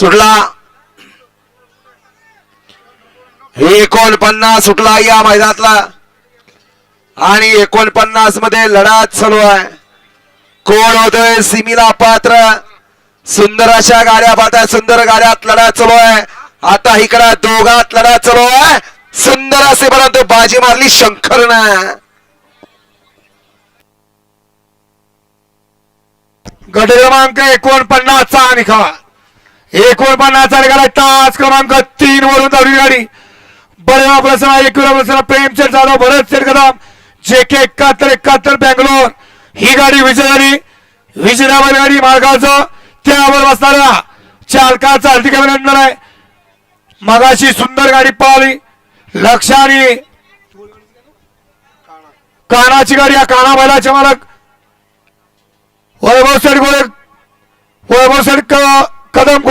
सुटला. एकोणपन्नास सुटला या मैदानातला. आणि एकोणपन्नासमध्ये लढा चालू आहे. कोण होतोय? सिमीला पात्र. सुंदर अशा गाड्या पाहताय. सुंदर गाड्यात लढा चालू आहे. आता इकडं दोघात लढा चालू आहे. सुंदर असे परंतु बाजी मारली शंकरनं. गट क्रमांक एकोणपन्नास चा निकाल. एकोणपन्नास चा निकाल आहे. तास क्रमांक तीन वरून धावली गाडी. बरेवा प्रसन्न एक kilo Prasanna Premchand Jadhav Bharat Sheth Kadam J K एकाहत्तर एकाहत्तर बँगलोर. ही गाडी विजय झाली. विजयावर गाडी मार्गाचं त्यावर बसणाऱ्या चालकाचं हार्दिक अभिनंदन आहे. मगाशी सुंदर गाडी पळाली लक्षाने कानाची गाडी या काना बैलाचे मालक. वैभव सेठ गोळे वैभव सेठ